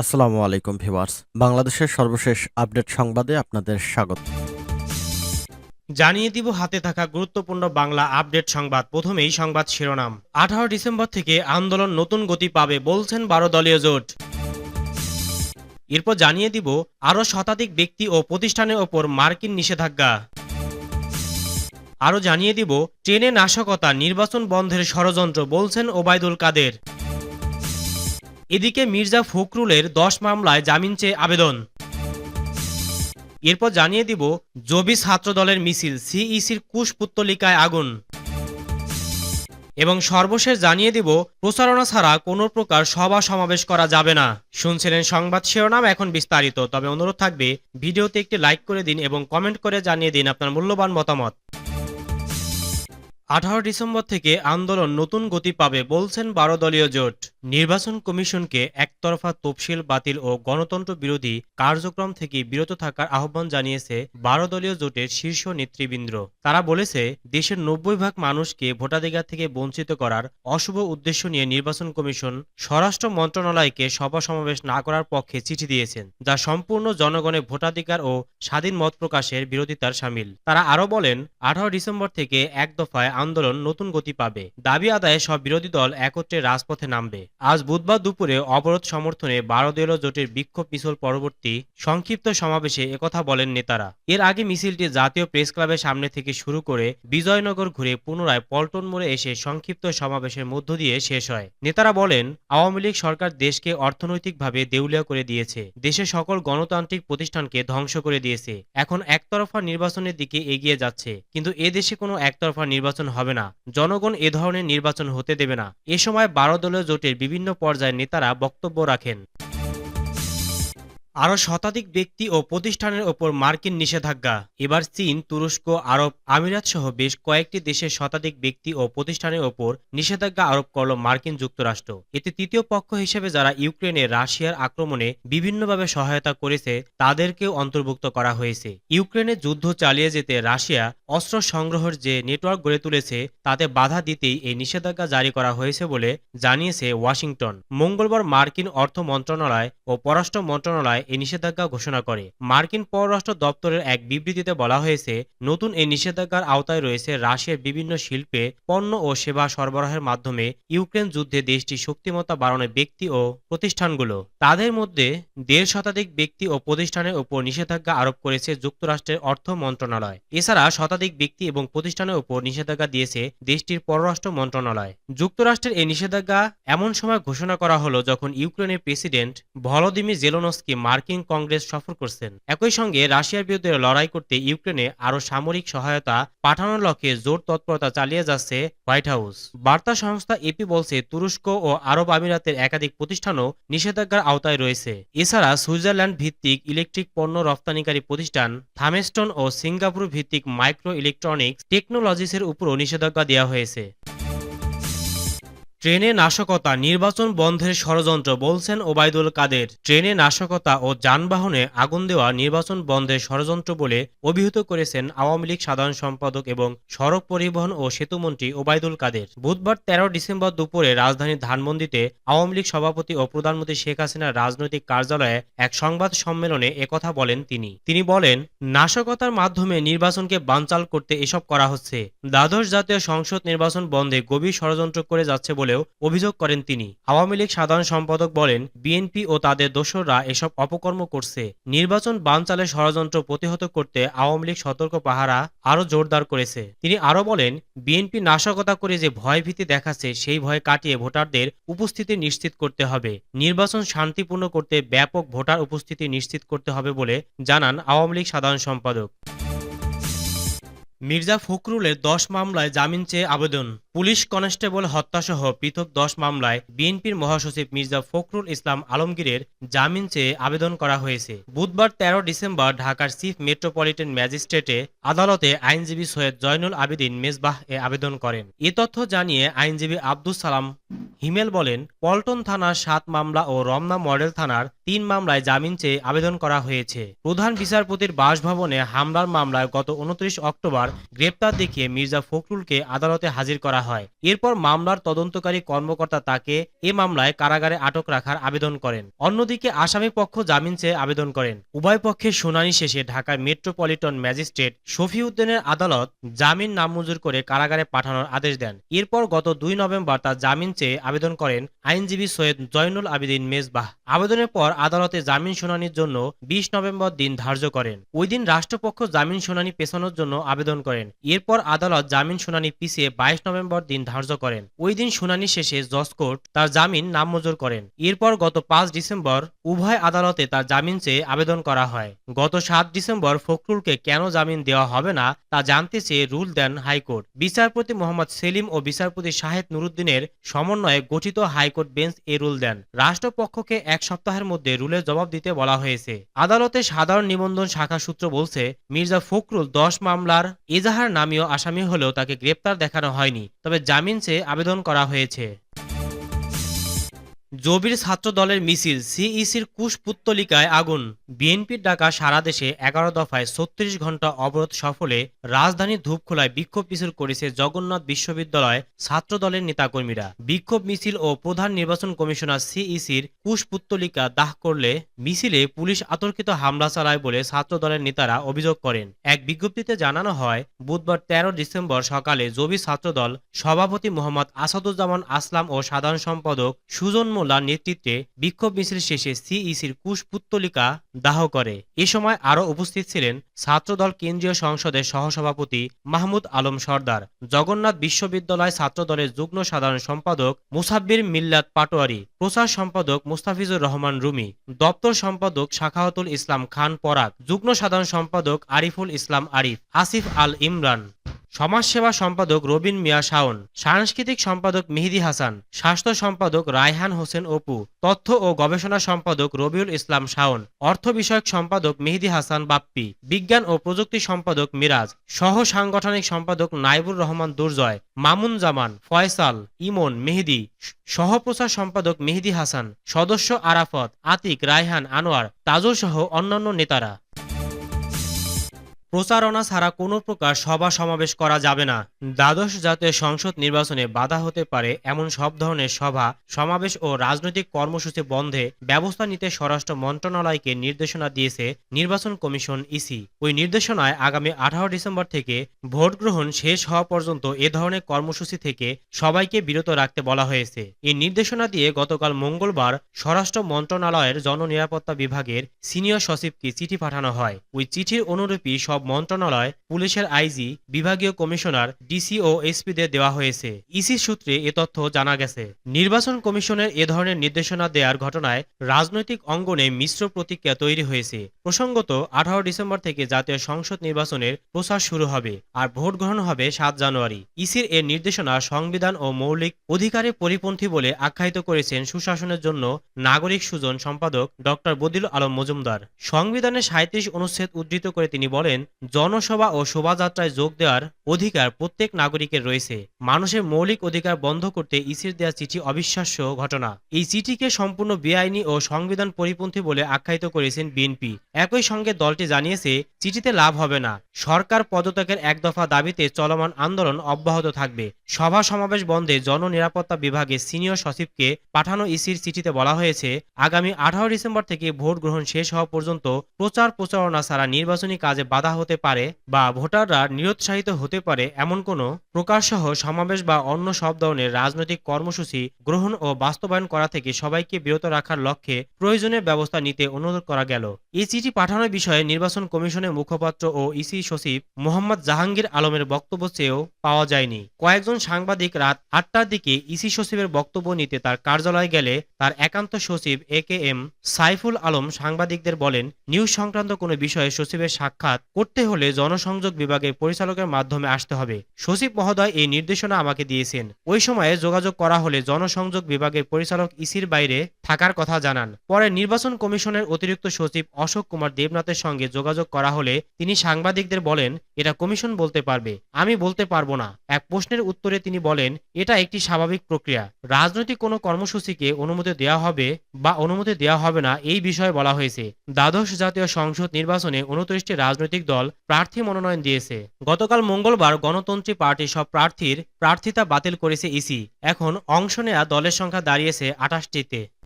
আসসালামু আলাইকুম ভিউয়ার্স। বাংলাদেশের সর্বশেষ আপডেট সংবাদে আপনাদের স্বাগত। জানিয়ে দিব হাতে থাকা গুরুত্বপূর্ণ বাংলা আপডেট সংবাদ। প্রথমেই সংবাদ শিরোনাম। আঠারো ডিসেম্বর থেকে আন্দোলন নতুন গতি পাবে বলছেন বারো দলীয় জোট। এরপর জানিয়ে দিব, আরও শতাধিক ব্যক্তি ও প্রতিষ্ঠানের ওপর মার্কিন নিষেধাজ্ঞা। আরও জানিয়ে দিব, ট্রেনে নাশকতা, নির্বাচন বন্ধের ষড়যন্ত্র বলছেন ওবায়দুল কাদের। এদিকে মির্জা ফখরুলের দশ মামলায় জামিন চেয়ে আবেদন। এরপর জানিয়ে দিব, জবি ছাত্রদলের মিছিল, সিইসির কুশপুত্তলিকায় আগুন। এবং সর্বশেষ জানিয়ে দিব, প্রচারণা ছাড়া কোনো প্রকার সভা সমাবেশ করা যাবে না। শুনছিলেন সংবাদ শিরোনাম, এখন বিস্তারিত। তবে অনুরোধ থাকবে, ভিডিওতে একটি লাইক করে দিন এবং কমেন্ট করে জানিয়ে দিন আপনার মূল্যবান মতামত। আঠারো ডিসেম্বর থেকে আন্দোলন নতুন গতি পাবে বলছেন বারো দলীয় জোট। নির্বাচন কমিশনকে একতরফা তফসিল বাতিল ও গণতন্ত্র বিরোধী কার্যক্রম থেকে বিরত থাকার আহ্বান জানিয়েছে বারো দলীয় জোটের শীর্ষ নেতৃবৃন্দ। তারা বলেছে, দেশের নব্বই ভাগ মানুষকে ভোটাধিকার থেকে বঞ্চিত করার অশুভ উদ্দেশ্য নিয়ে নির্বাচন কমিশন স্বরাষ্ট্র মন্ত্রণালয়কে সভা সমাবেশ না করার পক্ষে চিঠি দিয়েছেন, যা সম্পূর্ণ জনগণের ভোটাধিকার ও স্বাধীন মত প্রকাশের বিরোধিতার সামিল। তারা আরও বলেন, আঠারো ডিসেম্বর থেকে এক দফায় আন্দোলন নতুন গতি পাবে। দাবি আদায়ে সব বিরোধী দল একত্রে রাজপথে নামবে। আজ বুধবার দুপুরে অবরোধ সমর্থনে বারো দলীয় জোটের বিক্ষোভ মিছিল পরবর্তী সংক্ষিপ্ত সমাবেশে একথা বলেন নেতারা। এর আগে মিছিলটি জাতীয় প্রেস ক্লাবের সামনে থেকে শুরু করে বিজয়নগর ঘুরে পুনরায় পল্টন মোড়ে এসে সংক্ষিপ্ত সমাবেশের মধ্য দিয়ে শেষ হয়। নেতারা বলেন, আওয়ামী লীগ সরকার দেশকে অর্থনৈতিকভাবে দেউলিয়া করে দিয়েছে। দেশের সকল গণতান্ত্রিক প্রতিষ্ঠানকে ধ্বংস করে দিয়েছে। এখন একতরফা নির্বাচনের দিকে এগিয়ে যাচ্ছে। কিন্তু এ দেশে কোনো একতরফা নির্বাচন হবে না। জনগণ এ ধরনের নির্বাচন হতে দেবে না। এ সময় বারো দলীয় জোটের বিভিন্ন পর্যায়ের নেতারা বক্তব্য রাখেন। আরও শতাধিক ব্যক্তি ও প্রতিষ্ঠানের ওপর মার্কিন নিষেধাজ্ঞা। এবার চীন, তুরস্ক, আরব আমিরাত সহ বেশ কয়েকটি দেশের শতাধিক ব্যক্তি ও প্রতিষ্ঠানের ওপর নিষেধাজ্ঞা আরোপ করল মার্কিন যুক্তরাষ্ট্র। এতে তৃতীয় পক্ষ হিসেবে যারা ইউক্রেনে রাশিয়ার আক্রমণে বিভিন্নভাবে সহায়তা করেছে, তাদেরকেও অন্তর্ভুক্ত করা হয়েছে। ইউক্রেনে যুদ্ধ চালিয়ে যেতে রাশিয়া অস্ত্র সংগ্রহের যে নেটওয়ার্ক গড়ে তুলেছে, তাতে বাধা দিতেই এই নিষেধাজ্ঞা জারি করা হয়েছে বলে জানিয়েছে ওয়াশিংটন। মঙ্গলবার মার্কিন অর্থ মন্ত্রণালয় ও পররাষ্ট্র মন্ত্রণালয় এই নিষেধাজ্ঞা ঘোষণা করে। মার্কিন পররাষ্ট্র দপ্তরের এক বিবৃতিতে বলা হয়েছে, নতুন এই নিষেধাজ্ঞার আওতায় রয়েছে রাশিয়ার বিভিন্ন শিল্পে পণ্য ও সেবা সরবরাহের মাধ্যমে ইউক্রেন যুদ্ধে দেশটির শক্তিমত্তা বাড়ানোর ব্যক্তি ও প্রতিষ্ঠানগুলো। তাদের মধ্যে দেড় শতাধিক ব্যক্তি ও প্রতিষ্ঠানের উপর নিষেধাজ্ঞা আরোপ করেছে যুক্তরাষ্ট্রের অর্থ মন্ত্রণালয়। এছাড়া শতাধিক ব্যক্তি এবং প্রতিষ্ঠানের উপর নিষেধাজ্ঞা দিয়েছে দেশটির পররাষ্ট্র মন্ত্রণালয়। যুক্তরাষ্ট্রের এই নিষেধাজ্ঞা এমন সময় ঘোষণা করা হলো যখন ইউক্রেনের প্রেসিডেন্ট ভলোদিমির জেলোনস্কি মার্কিন কংগ্রেস সফর করছেন। একই সঙ্গে রাশিয়ার বিরুদ্ধে লড়াই করতে ইউক্রেনে আরও সামরিক সহায়তা পাঠানোর লক্ষ্যে জোর তৎপরতা চালিয়ে যাচ্ছে হোয়াইট হাউস। বার্তা সংস্থা এপি বলছে, তুরস্ক ও আরব আমিরাতের একাধিক প্রতিষ্ঠানও নিষেধাজ্ঞার আওতায় রয়েছে। এছাড়া সুইজারল্যান্ড ভিত্তিক ইলেকট্রিক পণ্য রপ্তানিকারী প্রতিষ্ঠান থামেস্টন ও সিঙ্গাপুর ভিত্তিক মাইক্রো ইলেকট্রনিক্স টেকনোলজিসের উপরও নিষেধাজ্ঞা দেওয়া হয়েছে। ট্রেনে নাশকতা, নির্বাচন বন্ধের ষড়যন্ত্র বলছেন ওবায়দুল কাদের। ট্রেনে নাশকতা ও যানবাহনে আগুন দেওয়া নির্বাচন বন্ধের ষড়যন্ত্র বলে অভিহিত করেছেন আওয়ামী লীগ সাধারণ সম্পাদক এবং সড়ক পরিবহন ও সেতুমন্ত্রী ওবায়দুল কাদের। বুধবার তেরো ডিসেম্বর দুপুরে রাজধানীর ধানমন্ডিতে আওয়ামী লীগ সভাপতি ও প্রধানমন্ত্রী শেখ হাসিনার রাজনৈতিক কার্যালয়ে এক সংবাদ সম্মেলনে একথা বলেন তিনি। তিনি বলেন, নাশকতার মাধ্যমে নির্বাচনকে বানচাল করতে এসব করা হচ্ছে। দ্বাদশ জাতীয় সংসদ নির্বাচন বন্ধে গভীর ষড়যন্ত্র করে যাচ্ছে বলেও অভিযোগ করেন তিনি। আওয়ামী লীগ সাধারণ সম্পাদক বলেন, বিএনপি ও তাদের দোসররা এসব অপকর্ম করছে। নির্বাচন বানচালের ষড়যন্ত্র প্রতিহত করতে আওয়ামী লীগ সতর্ক পাহারা আরও জোরদার করেছে। তিনি আরও বলেন, বিএনপি নাশকতা করে যে ভয়ভীতি দেখাচ্ছে, সেই ভয় কাটিয়ে ভোটারদের উপস্থিতি নিশ্চিত করতে হবে। নির্বাচন শান্তিপূর্ণ করতে ব্যাপক ভোটার উপস্থিতি নিশ্চিত করতে হবে বলে জানান আওয়ামী লীগ সাধারণ সম্পাদক। মির্জা ফখরুলের দশ মামলায় জামিন চেয়ে আবেদন। পুলিশ কনস্টেবল হত্যাসহ পৃথক দশ মামলায় বিএনপির মহাসচিব মির্জা ফখরুল ইসলাম আলমগীরের জামিন চেয়ে আবেদন করা হয়েছে। বুধবার তেরো ডিসেম্বর ঢাকার চিফ মেট্রোপলিটন ম্যাজিস্ট্রেটে আদালতে আইনজীবী সৈয়দ জয়নুল আবেদিন মেজবাহ এ আবেদন করেন। এ তথ্য জানিয়ে আইনজীবী আব্দুস সালাম হিমেল বলেন, পল্টন থানার সাত মামলা ও রমনা মডেল থানার তিন মামলায় জামিন চেয়ে আবেদন করা হয়েছে। প্রধান বিচারপতির বাসভবনে হামলার মামলায় গত উনত্রিশ অক্টোবর গ্রেপ্তার দেখিয়ে মির্জা ফখরুলকে আদালতে হাজির করা হয়। এরপর মামলার তদন্তকারী কর্মকর্তা তাকে এ মামলায় কারাগারে আটক রাখার আবেদন করেন। অন্যদিকে আসামি পক্ষ জামিন চেয়ে আবেদন করেন। উভয় পক্ষের শুনানি শেষে ঢাকার মেট্রোপলিটন ম্যাজিস্ট্রেট শফিউদ্দিনের আদালত জামিন নামঞ্জুর করে কারাগারে পাঠানোর আদেশ দেন। এরপর গত দুই নভেম্বর তার জামিন চেয়ে আবেদন করেন আইনজীবী সৈয়দ জয়নুল আবেদিন মেজবাহ। আবেদনের পর আদালতে জামিন শুনানির জন্য বিশ নভেম্বর দিন ধার্য করেন। ওই দিন রাষ্ট্রপক্ষ জামিন শুনানি পেছানোর জন্য আবেদন করেন। এরপর আদালত জামিন শুনানি পিছিয়ে বাইশ নভেম্বর দিন ধার্য করেন। ওই দিন শুনানি শেষে জজ কোর্ট তার জামিন নামঞ্জুর করেন। এরপর গত পাঁচ ডিসেম্বর উভয় আদালতে তার জামিন চেয়ে আবেদন করা হয়। গত সাত ডিসেম্বর ফখরুলকে কেন জামিন দেওয়া হবে না তা জানতে চেয়ে রুল দেন হাইকোর্ট। বিচারপতি মোহাম্মদ সেলিম ও বিচারপতি শাহেদ নুরুদ্দিনের সমন্বয়ে গঠিত হাইকোর্ট বেঞ্চ এ রুল দেন। রাষ্ট্রপক্ষকে এক সপ্তাহের মধ্যে রুলের জবাব দিতে বলা হয়েছে। আদালতে সাধারণ নিবন্ধন শাখা সূত্র বলছে, মির্জা ফখরুল দশ মামলার এজাহার নামীয় আসামি হলেও তাকে গ্রেপ্তার দেখানো হয়নি, তবে জামিন চেয়ে আবেদন করা হয়েছে। জবির ছাত্র দলের মিছিল সিইসির কুশপুত্তলিকায় আগুন। বিএনপির ডাকা সারা দেশে এগারো দফায় ছত্রিশ ঘণ্টা অবরোধ সফলে রাজধানীর ধূপখোলায় বিক্ষোভ মিছিল করেছে জগন্নাথ বিশ্ববিদ্যালয় ছাত্র দলের নেতাকর্মীরা। বিক্ষোভ মিছিল ও প্রধান নির্বাচন কমিশনার সিইসির কুশপুত্তলিকা দাহ করলে মিছিলে পুলিশ আতর্কিত হামলা চালায় বলে ছাত্র দলের নেতারা অভিযোগ করেন। এক বিজ্ঞপ্তিতে জানানো হয়, বুধবার তেরো ডিসেম্বর সকালে জবি ছাত্রদল সভাপতি মোহাম্মদ আসাদুজ্জামান আসলাম ও সাধারণ সম্পাদক সুজন মোল্লার নেতৃত্বে বিক্ষোভ মিছিল শেষে সিইসির কুশপুত্তলিকা দাহ করে। এ সময় আরও উপস্থিত ছিলেন ছাত্রদল কেন্দ্রীয় সংসদের সহসভাপতি মাহমুদ আলম সর্দার, জগন্নাথ বিশ্ববিদ্যালয় ছাত্রদলের যুগ্ম সাধারণ সম্পাদক মুসাব্বির মিল্লাত পাটোয়ারি, প্রচার সম্পাদক মুস্তাফিজুর রহমান রুমি, দপ্তর সম্পাদক শাখাহতুল ইসলাম খান পরাগ, যুগ্ম সাধারণ সম্পাদক আরিফুল ইসলাম আরিফ, আসিফ আল ইমরান। সমাজসেবা সম্পাদক রবিন মিয়া শাওন, সাংস্কৃতিক সম্পাদক মেহেদি হাসান, স্বাস্থ্য সম্পাদক রায়হান হোসেন অপু, তথ্য ও গবেষণা সম্পাদক রবিউল ইসলাম শাওন, অর্থ বিষয়ক সম্পাদক মেহেদি হাসান বাপ্পি, বিজ্ঞান ও প্রযুক্তি সম্পাদক মিরাজ, সহ সাংগঠনিক সম্পাদক নাইবুর রহমান দুর্জয়, মামুন জামান, ফয়সাল, ইমন, মেহেদি সহপ্রচার সম্পাদক মেহেদি হাসান, সদস্য আরাফত, আতিক, রায়হান, আনোয়ার, তাজুল সহ অন্যান্য নেতারা। প্রচারণা ছাড়া কোনো প্রকার সভা সমাবেশ করা যাবে না। দ্বাদশ জাতীয় সংসদ নির্বাচনে বাধা হতে পারে এমন সব ধরনের সভা, সমাবেশ ও রাজনৈতিক কর্মসূচি বন্ধে ব্যবস্থা নিতে স্বরাষ্ট্র মন্ত্রণালয়কে নির্দেশনা দিয়েছে নির্বাচন কমিশন ইসি। ওই নির্দেশনায় আগামী আঠারো ডিসেম্বর থেকে ভোট গ্রহণ শেষ হওয়া পর্যন্ত এ ধরনের কর্মসূচি থেকে সবাইকে বিরত রাখতে বলা হয়েছে। এই নির্দেশনা দিয়ে গতকাল মঙ্গলবার স্বরাষ্ট্র মন্ত্রণালয়ের জননিরাপত্তা বিভাগের সিনিয়র সচিবকে চিঠি পাঠানো হয়। ওই চিঠির অনুরূপী সব মন্ত্রণালয়, পুলিশের আইজি, বিভাগীয় কমিশনার, ডিসি ও এসপিদের দেওয়া হয়েছে। ইসি সূত্রে এ তথ্য জানা গেছে। নির্বাচন কমিশনের এ ধরনের নির্দেশনা দেওয়ার ঘটনায় রাজনৈতিক অঙ্গনে মিশ্র প্রতিক্রিয়া তৈরি হয়েছে। প্রসঙ্গত, আঠারো ডিসেম্বর থেকে জাতীয় সংসদ নির্বাচনের প্রচার শুরু হবে আর ভোট গ্রহণ হবে সাত জানুয়ারি। ইসির এর নির্দেশনা সংবিধান ও মৌলিক অধিকারে পরিপন্থী বলে আখ্যায়িত করেছেন সুশাসনের জন্য নাগরিক সুজন সম্পাদক ডক্টর বদিল আলম মজুমদার। সংবিধানের সাঁত্রিশ অনুচ্ছেদ উদ্ধৃত করে তিনি বলেন জনসভা ও শোভাযাত্রায় যোগ দেওয়ার অধিকার প্রত্যেক নাগরিকের রয়েছে। মানুষের মৌলিক অধিকার বন্ধ করতে ইসির দেওয়া চিঠি অবিশ্বাস্য ঘটনা। এই চিঠিকে সম্পূর্ণ বেআইনি ও সংবিধান পরিপন্থী বলে আখ্যায়িত করেছেন বিএনপি। একই সঙ্গে দলটি জানিয়েছে, চিঠিতে লাভ হবে না। সরকার পদত্যাগের এক দফা দাবিতে চলমান আন্দোলন অব্যাহত থাকবে। সভা সমাবেশ বন্ধে জননিরাপত্তা বিভাগের সিনিয়র সচিবকে পাঠানো ইসির চিঠিতে বলা হয়েছে, আগামী আঠারো ডিসেম্বর থেকে ভোট গ্রহণ শেষ হওয়া পর্যন্ত প্রচার প্রচারণা ছাড়া নির্বাচনী কাজে বাধা হতে পারে বা ভোটাররা নিরুৎসাহিত হতে পারে এমন কোনো প্রকাশসহ সমাবেশ বা অন্য সব ধরনের রাজনৈতিক কর্মসূচি গ্রহণ ও বাস্তবায়ন করা থেকে সবাইকে বিরত রাখার লক্ষ্যে প্রয়োজনীয় ব্যবস্থা নিতে অনুরোধ করা গেল। এই চিঠি পাঠানোর বিষয়ে নির্বাচন কমিশনের মুখপাত্র ও ইসি সচিব মোহাম্মদ জাহাঙ্গীর আলমের বক্তব্য চেয়েও পাওয়া যায়নি। কয়েকজন সাংবাদিক রাত আটটার দিকে ইসি সচিবের বক্তব্য নিতে তার কার্যালয়ে গেলে তার একান্ত সচিব A K M Saiful Alam সাংবাদিকদের বলেন, নিউজ সংক্রান্ত কোনো বিষয়ে সচিবের সাক্ষাৎ করতে হলে জনসংযোগ বিভাগের পরিচালকের মাধ্যমে আসতে হবে। সচিব মহোদয় এই নির্দেশনা আমাকে দিয়েছেন। ওই সময়ে যোগাযোগ করা হলে জনসংযোগ বিভাগের পরিচালক ইসির বাইরে থাকার কথা জানান। পরে নির্বাচন কমিশনের অতিরিক্ত সচিব অশোক কুমার দেবনাথের সঙ্গে যোগাযোগ করা হলে তিনি সাংবাদিকদের বলেন, এটা কমিশন বলতে পারবে। আমি বলতে পারব না। এক প্রশ্নের উত্তরে তিনি বলেন, এটা একটি স্বাভাবিক প্রক্রিয়া। রাজনৈতিক কোনো কর্মসূচিকে অনুমতি দেওয়া হবে বা অনুমতি দেওয়া হবে না এই বিষয়ে বলা হয়েছে। দ্বাদশ জাতীয় সংসদ নির্বাচনে উনত্রিশটি রাজনৈতিক দল দল প্রার্থী মনোনয়ন দিয়েছে। গতকাল মঙ্গলবার গণতন্ত্রী পার্টি সব প্রার্থীর প্রার্থিতা বাতিল করেছে ইসি। এখন অংশ নেয়া দলের সংখ্যা দাঁড়িয়েছে আঠাশটিতে।